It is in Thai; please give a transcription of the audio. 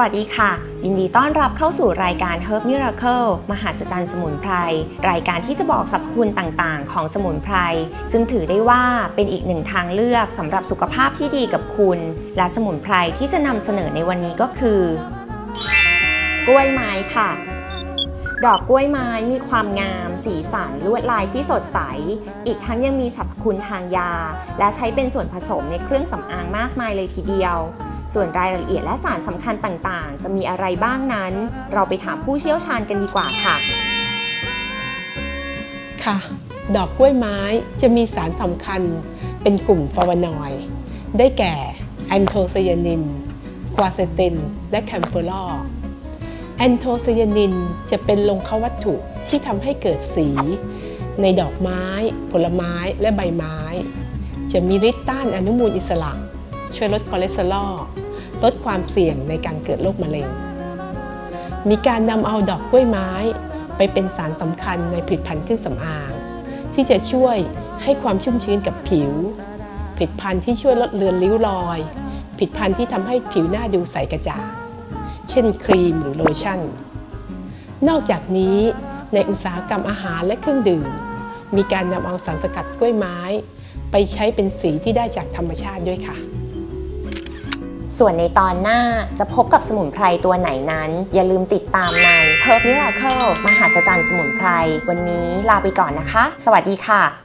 วัสดีค่ะ ยินดีต้อนรับเข้าสู่รายการ Herb Miracle มหาศจรรย์สมุนไพร รายการที่จะบอกสรรพคุณต่างๆ ของสมุนไพร ซึ่งถือได้ว่าเป็นอีกหนึ่งทางเลือกสำหรับสุขภาพที่ดีกับคุณ และสมุนไพรที่จะนำเสนอในวันนี้ก็คือ กล้วยไม้ค่ะดอกกล้วยไม้มีความงาม สีสันลวดลายที่สดใส อีกทั้งยังมีสรรพคุณทางยา และใช้เป็นส่วนผสมในเครื่องสำอางมากมายเลยทีเดียว ส่วนรายละเอียดและสารสำคัญต่างๆ จะมีอะไรบ้างนั้น เราไปถามผู้เชี่ยวชาญกันดีกว่าค่ะ ค่ะ ดอกกล้วยไม้จะมีสารสำคัญเป็นกลุ่มฟลาวานอยด์ได้แก่แอนโทไซยานิน ควาเซติน และแคมเฟอรอแอนโทไซยานินจะเป็นลงควัตถุที่ทำให้เกิดสี ในดอกไม้ ผลไม้และใบไม้ จะมีฤทธิ์ต้านอนุมูลอิสระ ช่วยลดคอเลสเตอรอล ลดความเสี่ยงในการเกิดโรคมะเร็ง มีการนำเอาดอกกล้วยไม้ ไปเป็นสารสำคัญในผลิตภัณฑ์เครื่องสำอาง ที่จะช่วยให้ความชุ่มชื้นกับผิว ผลิตภัณฑ์ที่ช่วยลดเลือนริ้วรอย ผลิตภัณฑ์ที่ทำให้ผิวหน้าดูใสกระจ่างเช่นครีมหรือโลชั่น นอกจากนี้ในอุตสาหกรรมอาหารและเครื่องดื่ม มีการนำเอาสารสกัดกล้วยไม้ ไปใช้เป็นสีที่ได้จากธรรมชาติด้วยค่ะ ส่วนในตอนหน้าจะพบกับสมุนไพรตัวไหนนั้น อย่าลืมติดตามใน Herb Miracle มหาศจรรย์สมุนไพร วันนี้ลาไปก่อนนะคะ สวัสดีค่ะ